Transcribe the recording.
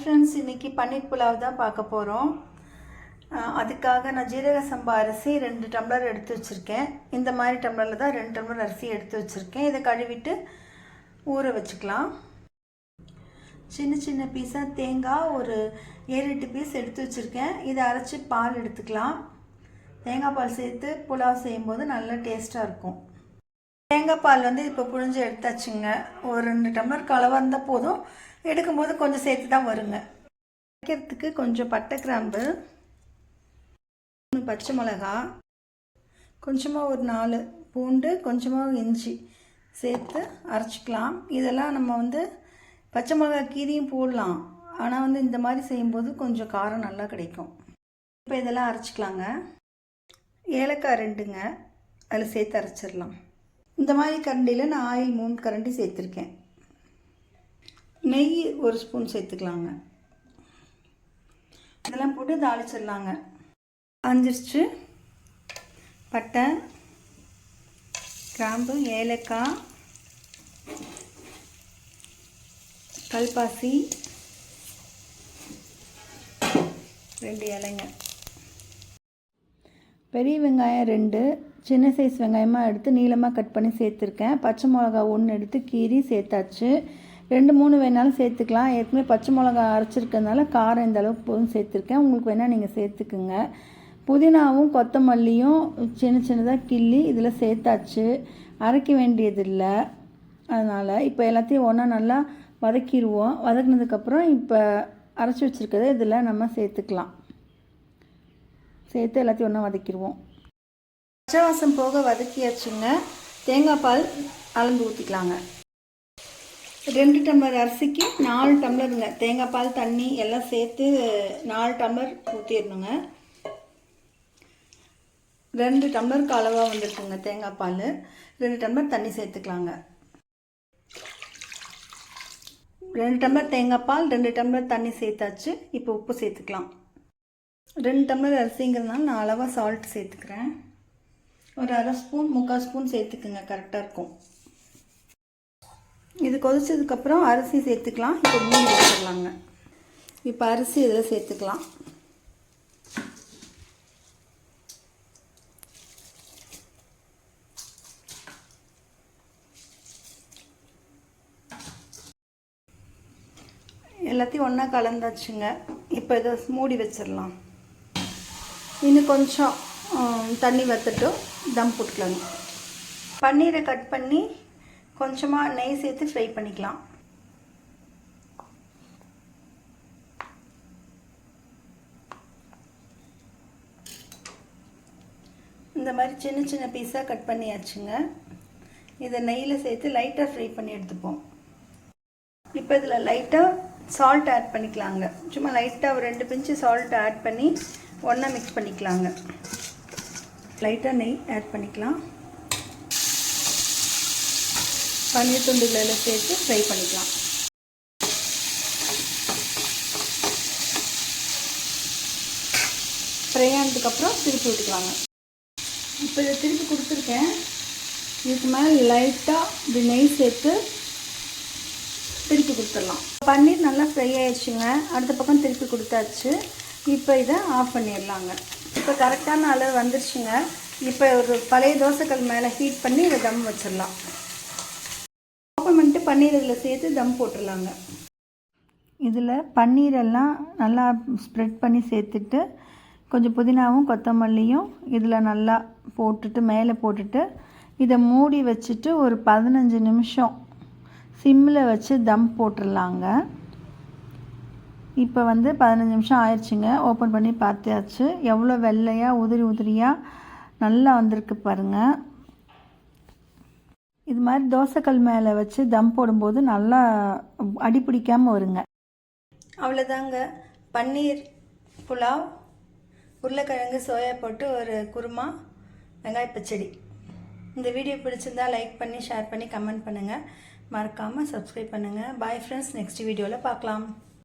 Friends இன்றைக்கி பன்னீர் புலாவ் தான் பார்க்க போகிறோம் அதுக்காக நான் ஜீரக சம்பா அரிசி ரெண்டு டம்ளர் எடுத்து வச்சுருக்கேன். இந்த மாதிரி டம்ளரில் தான் ரெண்டு டம்ளர் அரிசி எடுத்து வச்சுருக்கேன். இதை கழுவிட்டு ஊற வச்சுக்கலாம். சின்ன சின்ன பீஸாக தேங்காய் ஒரு ஏழு எட்டு பீஸ் எடுத்து வச்சுருக்கேன். இதை அரைச்சி பால் எடுத்துக்கலாம். தேங்காய் பால் சேர்த்து புலாவ் செய்யும்போது நல்லா டேஸ்ட்டாக இருக்கும். தேங்காய் பால் வந்து இப்போ புழிஞ்சு எடுத்தாச்சுங்க. ஒரு ரெண்டு டம்ளர் கலவாக இருந்தால் போதும். எடுக்கும்போது கொஞ்சம் சேர்த்து தான் வருங்க. வைக்கிறதுக்கு கொஞ்சம் பட்டை கிராம்பு மூணு பச்சை மிளகா கொஞ்சமாக ஒரு நாலு பூண்டு கொஞ்சமாக இஞ்சி சேர்த்து அரைச்சிக்கலாம். இதெல்லாம் நம்ம வந்து பச்சை மிளகா கீரியும் போடலாம். ஆனால் வந்து இந்த மாதிரி செய்யும்போது கொஞ்சம் காரம் நல்லா கிடைக்கும். இப்போ இதெல்லாம் அரைச்சிக்கலாங்க. ஏலக்காய் ரெண்டுங்க. அதில் சேர்த்து அரைச்சிடலாம். இந்த மாதிரி கரண்டியில் நான் ஆயில் மூணு கரண்டி சேர்த்துருக்கேன். நெய் ஒரு ஸ்பூன் சேர்த்துக்கலாங்க. இதெல்லாம் போட்டு தாளிச்சிடலாங்க. அஞ்சிருச்சு பட்டை கிராம்பு ஏலக்காய் கல்பாசி ரெண்டு இலைங்க. பெரிய வெங்காயம் ரெண்டு சின்ன சைஸ் வெங்காயமாக எடுத்து நீளமாக கட் பண்ணி சேர்த்துருக்கேன். பச்சை மிளகா ஒன்று எடுத்து கீறி சேர்த்தாச்சு. ரெண்டு மூணு வேணாலும் சேர்த்துக்கலாம். ஏற்கனவே பச்சை மிளகா அரைச்சிருக்கிறதுனால காரம் இந்த அளவுக்கு போதும் சேர்த்துருக்கேன். உங்களுக்கு வேணால் நீங்கள் சேர்த்துக்குங்க. புதினாவும் கொத்தமல்லியும் சின்ன சின்னதாக கிள்ளி இதில் சேர்த்தாச்சு. அரைக்க வேண்டியதில்லை. அதனால் இப்போ எல்லாத்தையும் ஒன்றா நல்லா வதக்கிடுவோம். வதக்கினதுக்கப்புறம் இப்போ அரைச்சி வச்சுருக்கிறத இதில் நம்ம சேர்த்துக்கலாம். சேர்த்து எல்லாத்தையும் ஒன்றா வதக்கிடுவோம். பச்சை வாசம் போக வதக்கியாச்சுங்க. தேங்காய் பால் அளந்து ஊற்றிக்கலாங்க ரெண்டு டம்ளர் அரிசிக்கு நாலு டம்ளருங்க. தேங்காய் பால் தண்ணி எல்லாம் சேர்த்து நாலு டம்ளர் ஊற்றிடணுங்க ரெண்டு டம்ளருக்கு அளவாக வந்துருக்குங்க தேங்காய் பால். ரெண்டு டம்ளர் தண்ணி சேர்த்துக்கலாங்க. ரெண்டு டம்ளர் தேங்காய் பால் ரெண்டு டம்ளர் தண்ணி சேர்த்தாச்சு. இப்போ உப்பு சேர்த்துக்கலாம். ரெண்டு டம்ளர் அரிசிங்கிறதுனால நான் அளவாக சால்ட் சேர்த்துக்கிறேன். ஒரு அரை ஸ்பூன் முக்கால் ஸ்பூன் சேர்த்துக்குங்க. கரெக்டாக இருக்கும். இது கொதிச்சதுக்கப்புறம் அரிசி சேர்த்துக்கலாம். இப்போ மூணு வச்சிடலாங்க. இப்போ அரிசி இதில் சேர்த்துக்கலாம். எல்லாத்தையும் ஒன்றா கலந்தாச்சுங்க. இப்போ இதை மூடி வச்சிடலாம். இன்னும் கொஞ்சம் தண்ணி வற்றட்டும் தம் போட்டுக்கலாங்க. பன்னீரை கட் பண்ணி கொஞ்சமாக நெய் சேர்த்து ஃப்ரை பண்ணிக்கலாம். இந்த மாதிரி சின்ன சின்ன பீஸாக கட் பண்ணியாச்சுங்க. இதை நெய்யில் சேர்த்து லைட்டாக ஃப்ரை பண்ணி எடுத்துப்போம். இப்போ இதில் லைட்டாக சால்ட் ஆட் பண்ணிக்கலாங்க. சும்மா லைட்டாக ஒரு ரெண்டு பிஞ்சு சால்ட் ஆட் பண்ணி ஒன்றா மிக்ஸ் பண்ணிக்கலாங்க. லைட்டாக நெய் ஆட் பண்ணிக்கலாம். பன்னீர் துண்டுகளில் சேர்த்து ஃப்ரை பண்ணிக்கலாம். ஃப்ரை ஆனதுக்கப்புறம் திருப்பி விட்டுக்கலாங்க இப்போ இதை திருப்பி கொடுத்துருக்கேன். இதுக்கு மேலே லைட்டாக இப்படி நெய் சேர்த்து திருப்பி கொடுத்துடலாம். பன்னீர் நல்லா ஃப்ரை ஆயிடுச்சுங்க. அடுத்த பக்கம் திருப்பி கொடுத்தாச்சு. இப்போ இதை ஆஃப் பண்ணிடலாங்க. இப்போ கரெக்டான அளவு வந்துருச்சுங்க. இப்போ ஒரு பழைய தோசைக்கல் மேலே ஹீட் பண்ணி இதை தம் வச்சிடலாம். பன்னீர் இதில் சேர்த்து தம் போட்டுடலாங்க. இதில் பன்னீரெல்லாம் நல்லா ஸ்ப்ரெட் பண்ணி சேர்த்துட்டு கொஞ்சம் புதினாவும் கொத்தமல்லியும் இதில் நல்லா போட்டுட்டு மேலே போட்டுட்டு இதை மூடி வச்சுட்டு ஒரு பதினஞ்சு நிமிஷம் சிம்மில் வச்சு தம் போட்டுடலாங்க. இப்போ வந்து பதினஞ்சு நிமிஷம் ஆயிடுச்சுங்க. ஓப்பன் பண்ணி பார்த்தாச்சு. எவ்வளோ வெள்ளையாக உதிரி உதிரியாக நல்லா வந்திருக்கு பாருங்கள் இது மாதிரி தோசைக்கல் மேலே வச்சு தம் போடும்போது நல்லா அடி பிடிக்காமல் வருங்க. அவ்வளோதாங்க பன்னீர் புலாவ் உருளைக்கிழங்கு சோயா போட்டு ஒரு குருமா வெங்காய பச்சடி. இந்த வீடியோ பிடிச்சிருந்தா லைக் பண்ணி ஷேர் பண்ணி கமெண்ட் பண்ணுங்கள் மறக்காமல் சப்ஸ்கிரைப் பண்ணுங்கள் பாய் ஃப்ரெண்ட்ஸ் நெக்ஸ்ட் வீடியோவில் பார்க்கலாம்